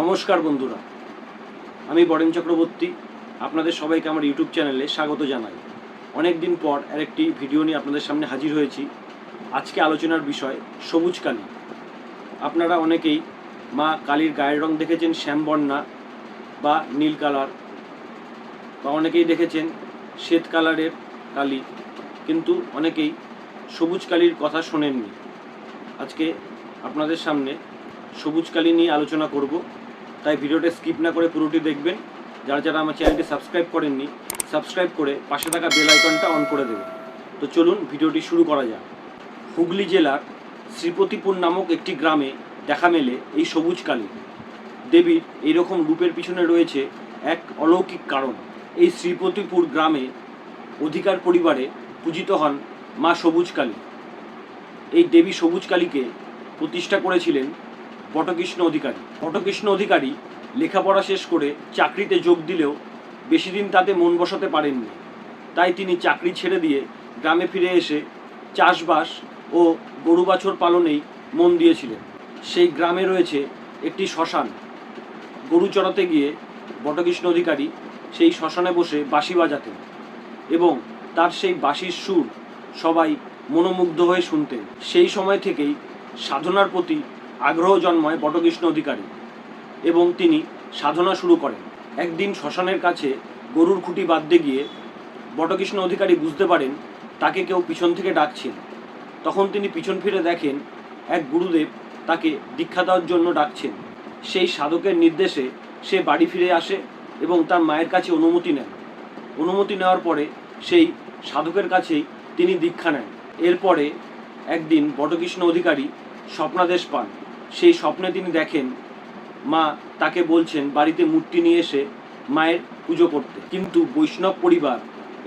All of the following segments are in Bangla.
নমস্কার বন্ধুরা, আমি বরেন চক্রবর্তী, আপনাদের সবাইকে আমার ইউটিউব চ্যানেলে স্বাগত জানাই। অনেক দিন পর আরেকটি ভিডিও নিয়ে আপনাদের সামনে হাজির হয়েছি। আজকে আলোচনার বিষয় সবুজ কালী। আপনারা অনেকেই মা কালীর গায়ের রং দেখেছেন শ্যামবর্ণা বা নীল কালার, বা অনেকেই দেখেছেন শ্বেত কালারের কালী, কিন্তু অনেকেই সবুজ কালির কথা শোনেননি। আজকে আপনাদের সামনে সবুজ কালী নিয়ে আলোচনা করব। তাই ভিডিওটা স্কিপ না করে পুরোটি দেখবেন। যারা যারা আমার চ্যানেলটি সাবস্ক্রাইব করেননি, সাবস্ক্রাইব করে পাশে থাকা বেল আইকনটা অন করে দেবেন। তো চলুন ভিডিওটি শুরু করা যাক। হুগলি জেলার শ্রীপতিপুর নামক একটি গ্রামে দেখা মেলে এই সবুজ কালী দেবীর এইরকম রূপের পিছনে রয়েছে এক অলৌকিক কারণ। এই শ্রীপতিপুর গ্রামে অধিকার পরিবারে পূজিত হন মা সবুজ কালী এই দেবী সবুজ কালীকে প্রতিষ্ঠা করেছিলেন বটকৃষ্ণ অধিকারী। বটকৃষ্ণ অধিকারী লেখাপড়া শেষ করে চাকরিতে যোগ দিলেও বেশি দিন তাতে মন বসাতে পারেননি। তাই তিনি চাকরি ছেড়ে দিয়ে গ্রামে ফিরে এসে চাষবাস ও গরু বাছর পালনেই মন দিয়েছিলেন। সেই গ্রামে রয়েছে একটি শ্মশান। গরু চড়াতে গিয়ে বটকৃষ্ণ অধিকারী সেই শ্মশানে বসে বাঁশি বাজাতেন এবং তার সেই বাঁশির সুর সবাই মনোমুগ্ধ হয়ে শুনতেন। সেই সময় থেকেই সাধনার প্রতি আগ্রহ জন্মায় বটকৃষ্ণ অধিকারী এবং তিনি সাধনা শুরু করেন। একদিন শ্মশানের কাছে গরুর খুঁটি বাঁধতে গিয়ে বটকৃষ্ণ অধিকারী বুঝতে পারেন তাকে কেউ পিছন থেকে ডাকছেন। তখন তিনি পিছন ফিরে দেখেন এক গুরুদেব তাকে দীক্ষা দেওয়ার জন্য ডাকছেন। সেই সাধকের নির্দেশে সে বাড়ি ফিরে আসে এবং তার মায়ের কাছে অনুমতি নেন। অনুমতি নেওয়ার পরে সেই সাধকের কাছেই তিনি দীক্ষা নেন। এরপরে একদিন বটকৃষ্ণ অধিকারী স্বপ্নাদেশ পান। সেই স্বপ্নে তিনি দেখেন, মা তাকে বলছেন বাড়িতে মূর্তি নিয়ে এসে মায়ের পুজো করতে। কিন্তু বৈষ্ণব পরিবার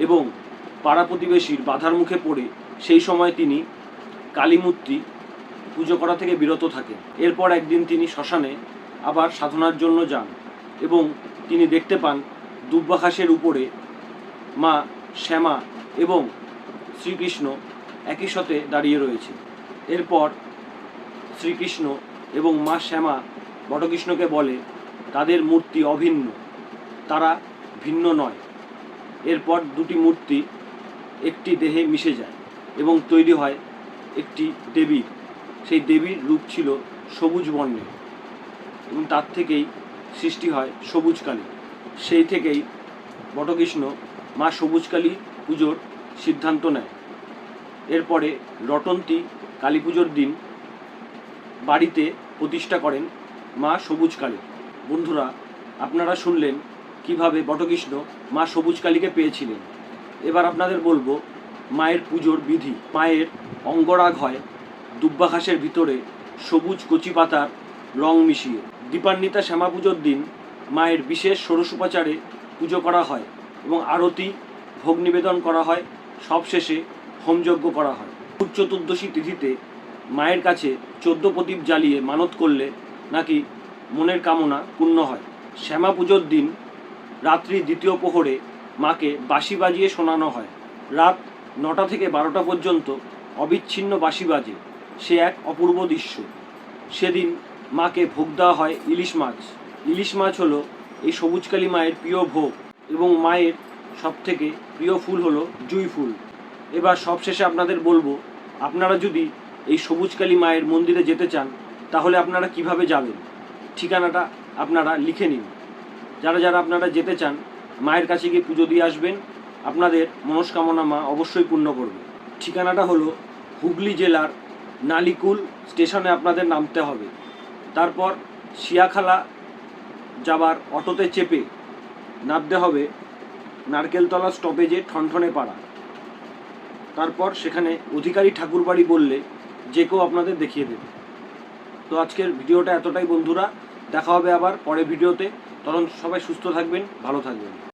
এবং পাড়া প্রতিবেশীর বাধার মুখে পড়ে সেই সময় তিনি কালী মূর্তি পুজো করা থেকে বিরত থাকেন। এরপর একদিন তিনি শ্মশানে আবার সাধনার জন্য যান এবং তিনি দেখতে পান দুব্বাঘাসের উপরে মা শ্যামা এবং শ্রীকৃষ্ণ একই সাথে দাঁড়িয়ে রয়েছে। এরপর শ্রীকৃষ্ণ এবং মা শ্যামা বটকৃষ্ণকে বলে, তাদের মূর্তি অভিন্ন। তারা ভিন্ন নয়। এরপর দুটি মূর্তি একটি দেহে মিশে যায় এবং তৈরি হয় একটি দেবী সেই দেবীর রূপ ছিল সবুজ বর্ণের এবং তার থেকেই সৃষ্টি হয় সবুজ কালী। সেই থেকেই বটকৃষ্ণ মা সবুজ কালী পুজোর সিদ্ধান্ত নেয়। এরপরে রটন্তী কালী পুজোর দিন বাড়িতে প্রতিষ্ঠা করেন মা সবুজ কালী বন্ধুরা, আপনারা শুনলেন কীভাবে বটকৃষ্ণ মা সবুজ কালীকে পেয়েছিলেন। এবার আপনাদের বলব মায়ের পুজোর বিধি। মায়ের অঙ্গরাগ হয় দুব্বা ঘাসের ভিতরে সবুজ কচি পাতার রং মিশিয়ে। দীপান্বিতা শ্যামা পুজোর দিন মায়ের বিশেষ ষোড়শোপাচারে পুজো করা হয় এবং আরতি, ভোগ নিবেদন করা হয়। সবশেষে হোমযজ্ঞ করা হয়। চতুর্দশী তিথিতে মায়ের কাছে চোদ্দ প্রদীপ জ্বালিয়ে মানত করলে নাকি মনের কামনা পূর্ণ হয়। শ্যামা পুজোর দিন রাত্রি দ্বিতীয় প্রহরে মাকে বাঁশি বাজিয়ে শোনানো হয়। রাত নটা থেকে বারোটা পর্যন্ত অবিচ্ছিন্ন বাঁশি বাজে। সে এক অপূর্ব দৃশ্য। সেদিন মাকে ভোগ দেওয়া হয় ইলিশ মাছ। ইলিশ মাছ হলো এই সবুজকালী মায়ের প্রিয় ভোগ এবং মায়ের সবথেকে প্রিয় ফুল হলো জুঁই ফুল। এবার সবশেষে আপনাদের বলব, আপনারা যদি এই সবুজকালী মায়ের মন্দিরে যেতে চান, তাহলে আপনারা কীভাবে যাবেন? ঠিকানাটা আপনারা লিখে নিন। যারা যারা আপনারা যেতে চান, মায়ের কাছে গিয়ে পুজো দিয়ে আসবেন, আপনাদের মনস্কামনা মা অবশ্যই পূর্ণ করবে। ঠিকানাটা হলো হুগলি জেলার নালিকুল স্টেশনে আপনাদের নামতে হবে। তারপর শিয়াখালা যাবার অটোতে চেপে নামতে হবে নারকেলতলা স্টপেজে ঠনঠনে পাড়া। তারপর সেখানে অধিকারী ঠাকুরবাড়ি বললে যে কেউ আপনাদের দেখিয়ে দেবে। তো আজকের ভিডিওটা এতটাই বন্ধুরা, দেখা হবে আবার পরে ভিডিওতে। তখন সবাই সুস্থ থাকবেন, ভালো থাকবেন।